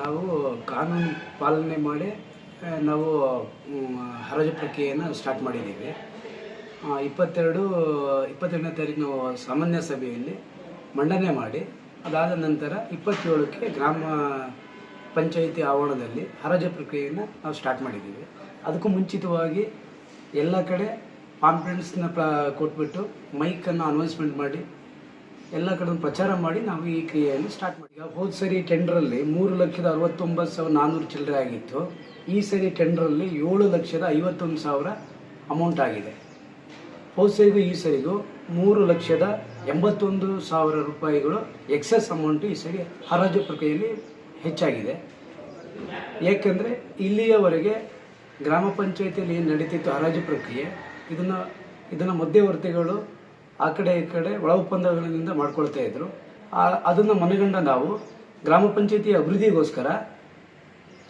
ನಾವು ಕಾನೂನು ಪಾಲನೆ ಮಾಡಿ ನಾವು ಹರಾಜು ಪ್ರಕ್ರಿಯೆಯನ್ನು ಸ್ಟಾರ್ಟ್ ಮಾಡಿದ್ದೀವಿ. ಇಪ್ಪತ್ತೆರಡು ಇಪ್ಪತ್ತೆರಡನೇ ತಾರೀಕು ನಾವು ಸಾಮಾನ್ಯ ಸಭೆಯಲ್ಲಿ ಮಂಡನೆ ಮಾಡಿ, ಅದಾದ ನಂತರ ಇಪ್ಪತ್ತೇಳಕ್ಕೆ ಗ್ರಾಮ ಪಂಚಾಯಿತಿ ಆವರಣದಲ್ಲಿ ಹರಾಜು ಪ್ರಕ್ರಿಯೆಯನ್ನು ನಾವು ಸ್ಟಾರ್ಟ್ ಮಾಡಿದ್ದೀವಿ. ಅದಕ್ಕೂ ಮುಂಚಿತವಾಗಿ ಎಲ್ಲ ಕಡೆ ಕಾನ್ಫಿಡೆನ್ಸ್ನ ಪ್ರ, ಕೊಟ್ಬಿಟ್ಟು ಮೈಕನ್ನು ಅನೌನ್ಸ್ಮೆಂಟ್ ಮಾಡಿ ಎಲ್ಲ ಕಡೆ ಪ್ರಚಾರ ಮಾಡಿ ನಾವು ಈ ಕ್ರಿಯೆಯನ್ನು ಸ್ಟಾರ್ಟ್ ಮಾಡಿ. ಈಗ ಹೋದ ಸರಿ ಟೆಂಡ್ರಲ್ಲಿ ಮೂರು ಲಕ್ಷದ ಅರವತ್ತೊಂಬತ್ತು ಸಾವಿರ ನಾನ್ನೂರು ಚಿಲ್ಲರೆ ಆಗಿತ್ತು. ಈ ಸರಿ ಟೆಂಡ್ರಲ್ಲಿ ಏಳು ಲಕ್ಷದ ಐವತ್ತೊಂದು ಸಾವಿರ ಅಮೌಂಟ್ ಆಗಿದೆ. ಹೋದ ಸರಿಗೂ ಈ ಸರಿಗೂ ಮೂರು ಲಕ್ಷದ ಎಂಬತ್ತೊಂದು ಸಾವಿರ ರೂಪಾಯಿಗಳು ಎಕ್ಸಸ್ ಅಮೌಂಟ್ ಈ ಸರಿ ಹರಾಜು ಪ್ರಕ್ರಿಯೆಯಲ್ಲಿ ಹೆಚ್ಚಾಗಿದೆ. ಏಕೆಂದರೆ ಇಲ್ಲಿಯವರೆಗೆ ಗ್ರಾಮ ಪಂಚಾಯತಿಯಲ್ಲಿ ಏನು ನಡೀತಿತ್ತು ಹರಾಜು ಪ್ರಕ್ರಿಯೆ, ಇದನ್ನು ಇದನ್ನು ಮಧ್ಯವರ್ತಿಗಳು ಆ ಕಡೆ ಈ ಕಡೆ ಒಳ ಒಪ್ಪಂದಗಳಿಂದ ಮಾಡ್ಕೊಳ್ತಾ ಇದ್ರು. ಅದನ್ನು ಮನಗಂಡ ನಾವು ಗ್ರಾಮ ಪಂಚಾಯತಿ ಅಭಿವೃದ್ಧಿಗೋಸ್ಕರ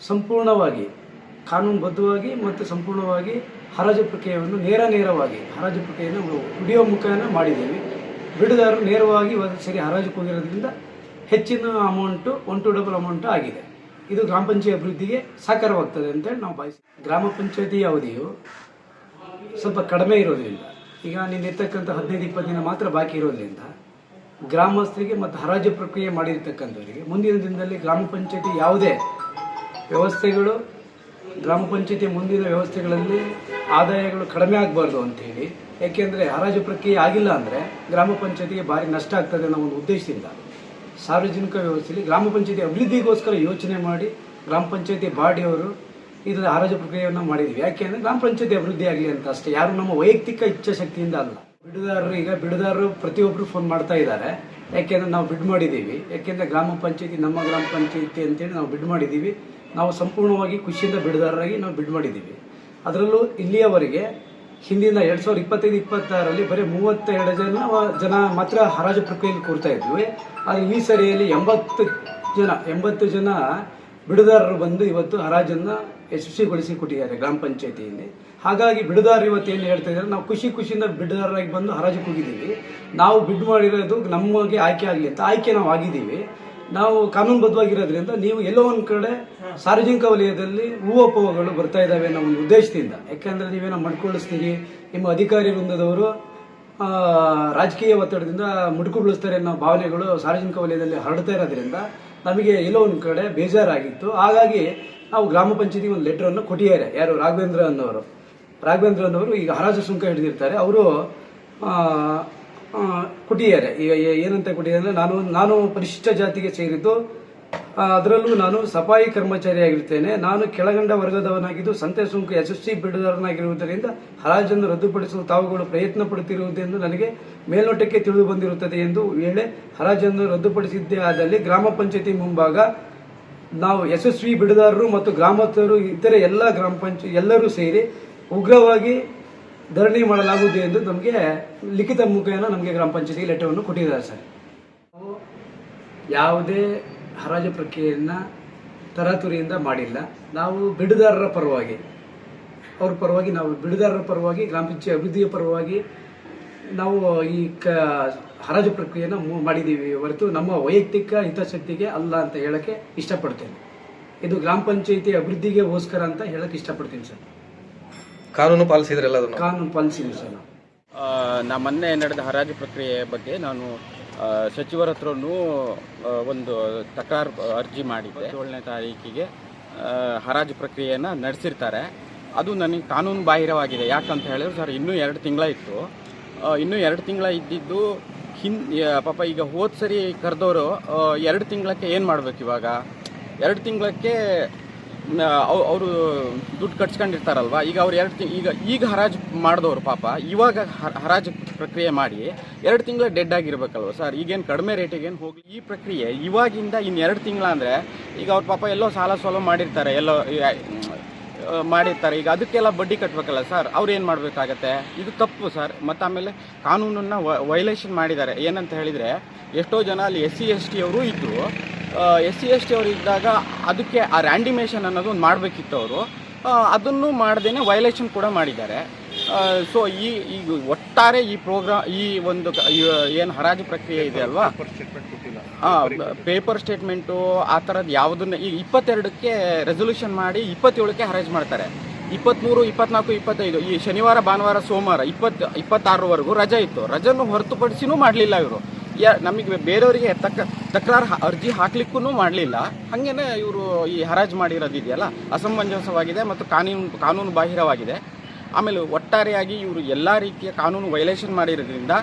ಸಂಪೂರ್ಣವಾಗಿ ಕಾನೂನುಬದ್ಧವಾಗಿ ಮತ್ತು ಸಂಪೂರ್ಣವಾಗಿ ಹರಾಜು ಪ್ರಕ್ರಿಯೆಯನ್ನು ನೇರ ನೇರವಾಗಿ, ಹರಾಜು ಪ್ರಕ್ರಿಯೆಯನ್ನು ವಿಡಿಯೋ ಮುಖಾಂತರ ಮಾಡಿದ್ದೀವಿ. ಬಿಡುದಾರರು ನೇರವಾಗಿ ಸರಿ ಹರಾಜು ಹೋಗಿರೋದ್ರಿಂದ ಹೆಚ್ಚಿನ amount one to double amount ಆಗಿದೆ. ಇದು ಗ್ರಾಮ ಪಂಚಾಯತಿ ಅಭಿವೃದ್ಧಿಗೆ ಸಾಕಾರವಾಗ್ತದೆ ಅಂತೇಳಿ ನಾವು ಭಾವಿಸ್ತೀವಿ ಗ್ರಾಮ ಪಂಚಾಯತಿ ಅವಧಿಯು ಸ್ವಲ್ಪ ಕಡಿಮೆ ಇರೋದ್ರಿಂದ ಈಗ ನಿನ್ನಿರ್ತಕ್ಕಂಥ ಹದಿನೈದು, ಇಪ್ಪತ್ತು ದಿನ ಮಾತ್ರ ಬಾಕಿ ಇರೋದ್ರಿಂದ ಗ್ರಾಮಸ್ಥರಿಗೆ ಮತ್ತು ಹರಾಜು ಪ್ರಕ್ರಿಯೆ ಮಾಡಿರ್ತಕ್ಕಂಥವರಿಗೆ ಮುಂದಿನ ದಿನದಲ್ಲಿ ಗ್ರಾಮ ಪಂಚಾಯತಿ ಯಾವುದೇ ವ್ಯವಸ್ಥೆಗಳು, ಗ್ರಾಮ ಪಂಚಾಯತಿ ಮುಂದಿನ ವ್ಯವಸ್ಥೆಗಳಲ್ಲಿ ಆದಾಯಗಳು ಕಡಿಮೆ ಆಗಬಾರ್ದು ಅಂತೇಳಿ ಯಾಕೆಂದರೆ ಹರಾಜು ಪ್ರಕ್ರಿಯೆ ಆಗಿಲ್ಲ ಅಂದರೆ ಗ್ರಾಮ ಪಂಚಾಯತಿಗೆ ಭಾರಿ ನಷ್ಟ ಆಗ್ತದೆ ಅನ್ನೋ ಒಂದು ಉದ್ದೇಶದಿಂದ ಸಾರ್ವಜನಿಕ ವ್ಯವಸ್ಥೆಯಲ್ಲಿ ಗ್ರಾಮ ಪಂಚಾಯತಿ ಅಭಿವೃದ್ಧಿಗೋಸ್ಕರ ಯೋಚನೆ ಮಾಡಿ ಗ್ರಾಮ ಪಂಚಾಯತಿ ಬಾಡಿಯವರು ಇದರ ಆರೋಗ್ಯ ಪ್ರಕ್ರಿಯೆಯನ್ನು ಮಾಡಿದ್ವಿ. ಯಾಕೆಂದ್ರೆ ಗ್ರಾಮ ಪಂಚಾಯತಿ ಅಭಿವೃದ್ಧಿ ಆಗಲಿ ಅಂತ ಅಷ್ಟೇ. ಯಾರು ನಮ್ಮ ವೈಯಕ್ತಿಕ ಇಚ್ಛಾಶಕ್ತಿಯಿಂದ ಅಲ್ಲ. ಬಿಡುದಾರರು ಈಗ ಬಿಡುದಾರರು ಪ್ರತಿಯೊಬ್ಬರು ಫೋನ್ ಮಾಡ್ತಾ ಇದ್ದಾರೆ. ಯಾಕೆಂದ್ರೆ ನಾವು ಬಿಡ್ ಮಾಡಿದ್ದೀವಿ. ಯಾಕೆಂದ್ರೆ ಗ್ರಾಮ ಪಂಚಾಯತಿ, ನಮ್ಮ ಗ್ರಾಮ ಪಂಚಾಯತಿ ಅಂತೇಳಿ ನಾವು ಬಿಡ್ ಮಾಡಿದ್ದೀವಿ. ನಾವು ಸಂಪೂರ್ಣವಾಗಿ ಖುಷಿಯಿಂದ ಬಿಡುದಾರರಾಗಿ ನಾವು ಬಿಡ್ ಮಾಡಿದ್ದೀವಿ. ಅದರಲ್ಲೂ ಇಲ್ಲಿಯವರೆಗೆ ಹಿಂದಿನ ಎರಡ್ ಸಾವಿರದ ಇಪ್ಪತ್ತೈದು ಇಪ್ಪತ್ತಾರರಲ್ಲಿ ಬರೀ ಮೂವತ್ತೆರಡು ಜನ ಜನ ಮಾತ್ರ ಹರಾಜು ಪ್ರಕ್ರಿಯೆಯಲ್ಲಿ ಕೂರ್ತಾ ಇದ್ವಿ. ಆದರೆ ಈ ಸರಿಯಲ್ಲಿ ಎಂಬತ್ತು ಜನ ಎಂಬತ್ತು ಜನ ಬಿಡುದಾರರು ಬಂದು ಇವತ್ತು ಹರಾಜನ್ನು ಯಶಸ್ವಿಗೊಳಿಸಿ ಕೊಟ್ಟಿದ್ದಾರೆ ಗ್ರಾಮ ಪಂಚಾಯತಿಯಲ್ಲಿ. ಹಾಗಾಗಿ ಬಿಡುದಾರ ಇವತ್ತು ಏನು ಹೇಳ್ತಾ ಇದ್ದಾರೆ, ನಾವು ಖುಷಿ ಖುಷಿಯಿಂದ ಬಿಡುದಾರರಾಗಿ ಬಂದು ಹರಾಜು ಕೂಗಿದ್ದೀವಿ. ನಾವು ಬಿಡ್ ಮಾಡಿರೋದು ನಮಗೆ ಆಯ್ಕೆ ಆಗಲಿ ಅಂತ, ಆಯ್ಕೆ ನಾವು ಆಗಿದ್ದೀವಿ. ನಾವು ಕಾನೂನುಬದ್ಧವಾಗಿರೋದ್ರಿಂದ ನೀವು ಎಲ್ಲೋ ಒಂದು ಕಡೆ ಸಾರ್ವಜನಿಕ ವಲಯದಲ್ಲಿ ಹೂವೋಪಗಳು ಬರ್ತಾ ಇದ್ದಾವೆ ಅನ್ನೋ ಉದ್ದೇಶದಿಂದ. ಯಾಕೆಂದರೆ ನೀವೇನೋ ಮಡ್ಕೊಳಿಸ್ತೀರಿ ನಿಮ್ಮ ಅಧಿಕಾರಿ ವೃಂದದವರು ರಾಜಕೀಯ ಒತ್ತಡದಿಂದ ಮುಡುಕು ಬೀಳಿಸ್ತಾರೆ ಅನ್ನೋ ಭಾವನೆಗಳು ಸಾರ್ವಜನಿಕ ವಲಯದಲ್ಲಿ ಹರಡ್ತಾ ಇರೋದ್ರಿಂದ ನಮಗೆ ಎಲ್ಲೋ ಒಂದು ಕಡೆ ಬೇಜಾರಾಗಿತ್ತು. ಹಾಗಾಗಿ ನಾವು ಗ್ರಾಮ ಪಂಚಾಯತಿಗೆ ಒಂದು ಲೆಟರನ್ನು ಕೊಟ್ಟಿದ್ದಾರೆ. ಯಾರು? ರಾಘವೇಂದ್ರ ಅನ್ನೋರು. ರಾಘವೇಂದ್ರ ಅನ್ನೋರು ಈಗ ಹರಾಜು ಸುಂಕ ಹಿಡಿದಿರ್ತಾರೆ. ಅವರು ಕೊಟ್ಟಿದ್ದಾರೆ. ಈಗ ಏನಂತ ಕೊಟ್ಟಿದ್ದಾರೆ ನಾನು ನಾನು ಪರಿಶಿಷ್ಟ ಜಾತಿಗೆ ಸೇರಿದ್ದು ಅದರಲ್ಲೂ ನಾನು ಸಫಾಯಿ ಕರ್ಮಚಾರಿಯಾಗಿರ್ತೇನೆ ನಾನು ಕೆಳಗಂಡ ವರ್ಗದವನಾಗಿದ್ದು, ಸಂತೆ ಸುಂಕ ಯಶಸ್ವಿ ಬಿಡುಗರನಾಗಿರುವುದರಿಂದ ಹರಾಜನ್ನು ರದ್ದುಪಡಿಸಲು ತಾವುಗಳು ಪ್ರಯತ್ನ ಪಡುತ್ತಿರುವುದೆಂದು ನನಗೆ ಮೇಲ್ನೋಟಕ್ಕೆ ತಿಳಿದು ಬಂದಿರುತ್ತದೆ ಎಂದು ವೇಳೆ ಹರಾಜನ್ನು ರದ್ದುಪಡಿಸಿದ್ದೇ ಆದಲ್ಲಿ ಗ್ರಾಮ ಪಂಚಾಯತಿ ಮುಂಭಾಗ ನಾವು ಯಶಸ್ವಿ ಬಿಡುದಾರರು ಮತ್ತು ಗ್ರಾಮಸ್ಥರು, ಇತರೆ ಎಲ್ಲ ಗ್ರಾಮ ಪಂಚಾಯತ್ ಎಲ್ಲರೂ ಸೇರಿ ಉಗ್ರವಾಗಿ ಧರಣಿ ಮಾಡಲಾಗುವುದು ಎಂದು ನಮಗೆ ಲಿಖಿತ ಮುಖೇನ ನಮಗೆ ಗ್ರಾಮ ಪಂಚಾಯತಿ ಲೆಟರನ್ನು ಕೊಟ್ಟಿದ್ದಾರೆ ಸರ್. ಯಾವುದೇ ಹರಾಜು ಪ್ರಕ್ರಿಯೆಯನ್ನು ತರಾತುರಿಯಿಂದ ಮಾಡಿಲ್ಲ. ನಾವು ಬಿಡುದಾರರ ಪರವಾಗಿ, ಅವ್ರ ಪರವಾಗಿ, ನಾವು ಬಿಡುದಾರರ ಪರವಾಗಿ, ಗ್ರಾಮ ಪಂಚಾಯತ್ ಅಭಿವೃದ್ಧಿಯ ಪರವಾಗಿ ನಾವು ಈ ಕ ಹರಾಜು ಪ್ರಕ್ರಿಯೆಯನ್ನು ಮು- ಮಾಡಿದ್ದೀವಿ. ಹೊರತು ನಮ್ಮ ವೈಯಕ್ತಿಕ ಹಿತಾಸಕ್ತಿಗೆ ಅಲ್ಲ ಅಂತ ಹೇಳಕ್ಕೆ ಇಷ್ಟಪಡ್ತೇನೆ. ಇದು ಗ್ರಾಮ ಪಂಚಾಯಿತಿ ಅಭಿವೃದ್ಧಿಗೆ ಹೋಸ್ಕರ ಅಂತ ಹೇಳಕ್ಕೆ ಇಷ್ಟಪಡ್ತೀನಿ ಸರ್. ಕಾನೂನು ಪಾಲಿಸಿದ್ರಲ್ಲ ಅದನ್ನು? ಕಾನೂನು ಪಾಲಿಸಿದ್ರು ಸರ್. ನಾವು ನಾ ಮೊನ್ನೆ ನಡೆದ ಹರಾಜು ಪ್ರಕ್ರಿಯೆ ಬಗ್ಗೆ ನಾನು ಆ, ಸಚಿವರ ಹತ್ರನೂ ಆ, ಒಂದು ತಕರಾರು ಅರ್ಜಿ ಮಾಡಿದ್ದೆ. ಏಳನೇ ತಾರೀಕಿಗೆ ಆ, ಹರಾಜು ಪ್ರಕ್ರಿಯೆಯನ್ನು ನಡೆಸಿರ್ತಾರೆ. ಅದು ನನಗೆ ಕಾನೂನು ಬಾಹಿರವಾಗಿದೆ. ಯಾಕಂತ ಹೇಳಿದ್ರೆ ಸರ್ ಇನ್ನೂ ಎರಡು ತಿಂಗಳ ಇತ್ತು ಇನ್ನೂ ಎರಡು ತಿಂಗಳ ಇದ್ದಿದ್ದು ಹಿನ್ ಪಾಪ ಈಗ ಹೋದ ಸರಿ ಕರೆದವರು ಎರಡು ತಿಂಗಳಕ್ಕೆ ಏನು ಮಾಡ್ಬೇಕು ಇವಾಗ? ಎರಡು ತಿಂಗಳಕ್ಕೆ ಅವರು ದುಡ್ಡು ಕಟ್ಸ್ಕೊಂಡಿರ್ತಾರಲ್ವ? ಈಗ ಅವ್ರು ಎರಡು ತಿಂಗ್, ಈಗ ಈಗ ಹರಾಜು ಮಾಡಿದವರು ಪಾಪ, ಇವಾಗ ಹರಾಜು ಪ್ರಕ್ರಿಯೆ ಮಾಡಿ ಎರಡು ತಿಂಗಳ ಡೆಡ್ ಆಗಿರ್ಬೇಕಲ್ವ ಸರ್? ಈಗೇನು ಕಡಿಮೆ ರೇಟಿಗೇನು ಹೋಗಿ ಈ ಪ್ರಕ್ರಿಯೆ ಇವಾಗಿಂದ ಇನ್ನು ಎರಡು ತಿಂಗಳ ಅಂದರೆ ಈಗ ಅವ್ರ ಪಾಪ ಎಲ್ಲೋ ಸಾಲ ಸೋಲ ಮಾಡಿರ್ತಾರೆ, ಎಲ್ಲೋ ಮಾಡಿರ್ತಾರೆ. ಈಗ ಅದಕ್ಕೆಲ್ಲ ಬಡ್ಡಿ ಕಟ್ಟಬೇಕಲ್ಲ ಸರ್? ಅವ್ರು ಏನು ಮಾಡಬೇಕಾಗತ್ತೆ? ಇದು ತಪ್ಪು ಸರ್. ಮತ್ತು ಆಮೇಲೆ ಕಾನೂನನ್ನು ವೈಲೇಷನ್ ಮಾಡಿದ್ದಾರೆ. ಏನಂತ ಹೇಳಿದರೆ, ಎಷ್ಟೋ ಜನ ಅಲ್ಲಿ ಎಸ್ ಸಿ, ಎಸ್ ಟಿ ಅವರು ಇದ್ದರು ಎಸ್ ಸಿ, ಎಸ್ ಟಿ ಅವರು ಇದ್ದಾಗ ಅದಕ್ಕೆ ಆ ರ್ಯಾಂಡಿಮೇಷನ್ ಅನ್ನೋದು ಮಾಡಬೇಕಿತ್ತು ಅವರು. ಅದನ್ನು ಮಾಡದೇನೆ ವೈಲೇಷನ್ ಕೂಡ ಮಾಡಿದ್ದಾರೆ. ಸೊ ಈ ಈಗ ಒಟ್ಟಾರೆ ಈ ಪ್ರೋಗ್ರಾಮ್ ಈ ಒಂದು ಏನು ಹರಾಜು ಪ್ರಕ್ರಿಯೆ ಇದೆ ಅಲ್ವಾ? ಪೇಪರ್ ಸ್ಟೇಟ್ಮೆಂಟು ಆ ಥರದ್ದು ಯಾವುದನ್ನ ಈ ಇಪ್ಪತ್ತೆರಡಕ್ಕೆ ರೆಸೊಲ್ಯೂಷನ್ ಮಾಡಿ ಇಪ್ಪತ್ತೇಳಕ್ಕೆ ಹರಾಜು ಮಾಡ್ತಾರೆ. ಇಪ್ಪತ್ತ್ಮೂರು ಇಪ್ಪತ್ನಾಲ್ಕು ಇಪ್ಪತ್ತೈದು ಈ ಶನಿವಾರ ಭಾನುವಾರ ಸೋಮವಾರ ಇಪ್ಪತ್ತು ಇಪ್ಪತ್ತಾರರವರೆಗೂ ರಜೆ ಇತ್ತು. ರಜನ್ನು ಹೊರತುಪಡಿಸಿನೂ ಮಾಡಲಿಲ್ಲ ಇವರು. ಯಾ ನಮಗೆ ಬೇರೆಯವರಿಗೆ ತಕ್ಕ ತಕರಾರು ಹ- ಅರ್ಜಿ ಹಾಕ್ಲಿಕ್ಕೂ ಮಾಡಲಿಲ್ಲ. ಹಾಗೇನೆ ಇವರು ಈ ಹರಾಜು ಮಾಡಿರೋದಿದೆಯಲ್ಲ? ಅಸಮಂಜಸವಾಗಿದೆ ಮತ್ತು ಕಾನೂನು ಕಾನೂನು ಬಾಹಿರವಾಗಿದೆ. ಆಮೇಲೆ ಒಟ್ಟಾರೆಯಾಗಿ ಇವರು ಎಲ್ಲ ರೀತಿಯ ಕಾನೂನು ವೈಲೇಷನ್ ಮಾಡಿರೋದ್ರಿಂದ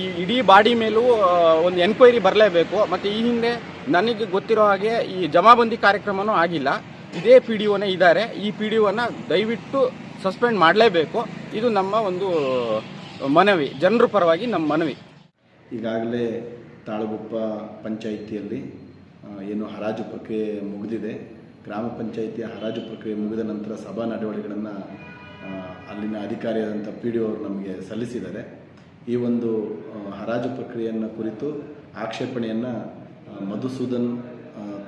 ಈ ಇಡೀ ಬಾಡಿ ಮೇಲೂ ಒಂದು ಎನ್ಕ್ವೈರಿ ಬರಲೇಬೇಕು. ಮತ್ತು ಈ ಹಿಂದೆ ನನಗೆ ಗೊತ್ತಿರೋ ಹಾಗೆ ಈ ಜಮಾಬಂದಿ ಕಾರ್ಯಕ್ರಮನೂ ಆಗಿಲ್ಲ. ಇದೇ ಪಿ ಡಿ ಒನೇ ಇದ್ದಾರೆ. ಈ ಪಿ ಡಿ ಒನ ದಯವಿಟ್ಟು ಸಸ್ಪೆಂಡ್ ಮಾಡಲೇಬೇಕು. ಇದು ನಮ್ಮ ಒಂದು ಮನವಿ. ಜನರ ಪರವಾಗಿ ನಮ್ಮ ಮನವಿ. ಈಗಾಗಲೇ ತಾಳಗುಪ್ಪ ಪಂಚಾಯಿತಿಯಲ್ಲಿ ಏನು ಹರಾಜು ಪ್ರಕ್ರಿಯೆ ಮುಗಿದಿದೆ. ಗ್ರಾಮ ಪಂಚಾಯಿತಿಯ ಹರಾಜು ಪ್ರಕ್ರಿಯೆ ಮುಗಿದ ನಂತರ ಸಭಾ ನಡೆವಳಿಕೆಗಳನ್ನು ಅಲ್ಲಿನ ಅಧಿಕಾರಿಯಾದಂಥ ಪಿ ಡಿ ಅವರು ನಮಗೆ ಸಲ್ಲಿಸಿದ್ದಾರೆ. ಈ ಒಂದು ಹರಾಜು ಪ್ರಕ್ರಿಯೆಯನ್ನು ಕುರಿತು ಆಕ್ಷೇಪಣೆಯನ್ನು ಮಧುಸೂದನ್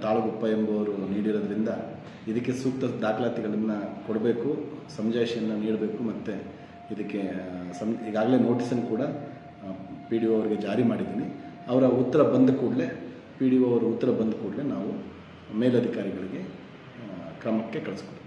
ತಾಳಗುಪ್ಪ ಎಂಬುವರು ನೀಡಿರೋದ್ರಿಂದ ಇದಕ್ಕೆ ಸೂಕ್ತ ದಾಖಲಾತಿಗಳನ್ನು ಕೊಡಬೇಕು, ಸಮಜಾಯಿಷಿಯನ್ನು ನೀಡಬೇಕು ಮತ್ತು ಇದಕ್ಕೆ ಸಂ, ಈಗಾಗಲೇ ನೋಟಿಸನ್ನು ಕೂಡ ಪಿ ಡಿ ಒ ಅವರಿಗೆ ಜಾರಿ ಮಾಡಿದ್ದೀನಿ. ಅವರ ಉತ್ತರ ಬಂದ ಕೂಡಲೇ ಪಿ ಡಿ ಒ ಅವರ ಉತ್ತರ ಬಂದ ಕೂಡಲೇ ನಾವು ಮೇಲಧಿಕಾರಿಗಳಿಗೆ ಕ್ರಮಕ್ಕೆ ಕಳಿಸ್ಕೊಡ್ತೀವಿ.